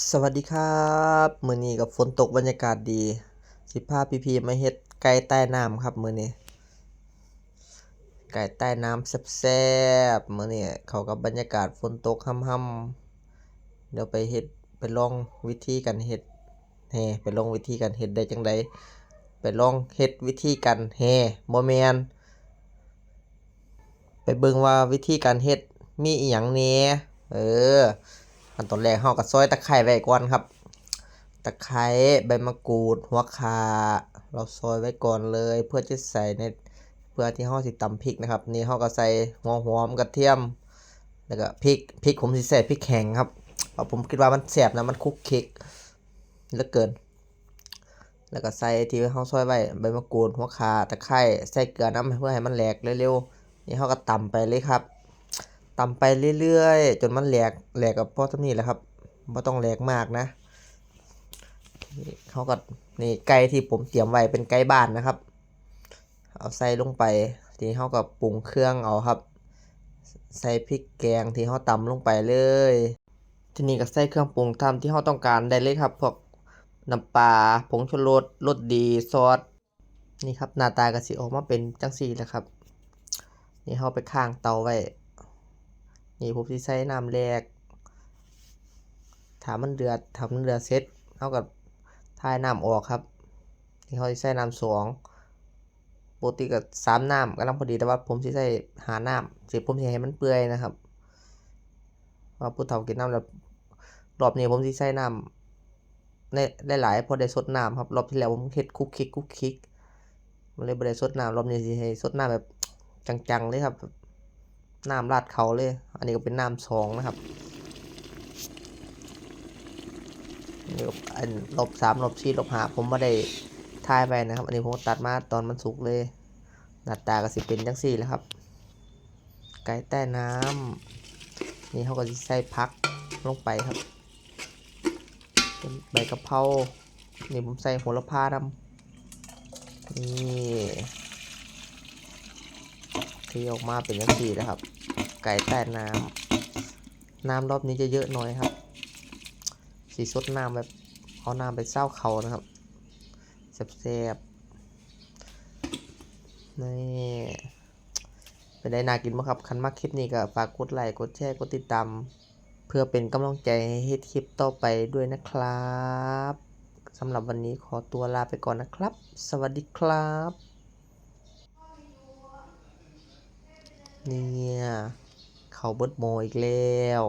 สวัสดีครับมื้อนี้กับฝนตกบรรยากาศดี สิพาพี่ๆมาเฮ็ดไก่ใต้น้ำครับมื้อนี้ไก่ใต้น้ำแซ่บๆมื้อนี้เขากับบรรยากาศฝนตกค่ำๆเดี๋ยวไปเฮ็ดไปลองวิธีการเฮ็ดแหน่ไปลองวิธีการเฮ็ดได้จังไดไปลองเฮ็ดวิธีการแหน่บ่แม่นไปเบิ่งว่าวิธีการเฮ็ดมีอิหยังแหน่เออ ขั้นตอนแรกเราก็ซอยตะไคร้ไว้ก่อนครับ ตะไคร้ใบมะกรูด หัวขาเราซอยไว้ก่อนเลย เพื่อจะใส่ในเพื่อที่เราสิตำพริกนะครับ นี่เราก็ใส่หัวหอมกระเทียม แล้วก็พริกพริกผมสิใส่พริกแข็งครับเพราะผมคิดว่ามันแซ่บนะมันคลุกคลิกเหลือเกิน แล้วก็ใส่ที่เราซอยไว้ใบมะกรูดหัวขาตะไคร้ใส่เกลือน้ำเพื่อให้มันแหลกเร็วๆนี่เราก็ตำไปเลยครับ ตำไปเรื่อยๆ จนมันแหลกแหลกกับพ่อท่านี้แหละครับไม่ต้องแหลกมากนะนี่เขาก็นี่ไก่ที่ผมเตรียมไว้เป็นไก่บ้านนะครับ เอาใส่ลงไป ทีนี้เขาก็ปรุงเครื่องเอาครับ ใส่พริกแกงที่เขาตำลงไปเลย ทีนี้ก็ใส่เครื่องปรุงตามที่เขาต้องการได้เลยครับพวกน้ำปลาผงชูรสรสดีซอสนี่ครับหน้าตาก็สิออกมาเป็นจังซี่แหละครับ นี่เขาไปข้างเตาไว้ นี่ผมสิใส่น้ำแรกถามมันเดือดถามันเดือดเสร็จเฮาก็ทายน้ำออกครับนี่เขาใส่น้ำสองปกติก็สามน้ำกำลังพอดีแต่ว่าผมสิใส่หาน้ำสิผมสิให้มันเปื่อยนะครับว่าผู้เฒ่ากินน้ำแล้วรอบนี้ผมสิใส่น้ำได้หลายๆพอได้สดน้ำครับรอบที่แล้วผมเฮ็ดคุกคิกคุกคิกมันเลยบ่ได้สดน้ำรอบนี้สิให้สดน้ำแบบจังๆเลยครับ น้ำราดเขาเลย อันนี้ก็เป็นน้ำสองนะครับนี่ก็อันลบสามลบสี่ลบห้าผมไม่ได้ทายไปนะครับ อันนี้ผมตัดมาตอนมันสุกเลยหน้าตาก็สิเป็นจังสี่แล้วครับ ไก่ใต้น้ำนี่เขาก็จะใส่พักลงไปครับใบกะเพรานี่ผมใส่โหระพาดำนี่ ที่ออกมาเป็นยังสี่นะครับ ไก่ใต้น้ำน้ำรอบนี้จะเยอะหน่อยครับ สีสดน้ำแบบเอาน้ำไปเศร้าเขานะครับแซ่บๆนี่เป็นได้นากินมั้ครับ คันมากคลิปนี้ก็ฝากกดไลค์กดแชร์กดติดตาม เพื่อเป็นกำลังใจให้คลิปต่อไปด้วยนะครับสำหรับวันนี้ขอตัวลาไปก่อนนะครับ สวัสดีครับ เนี่ย เขาเบิดโมอีกแล้ว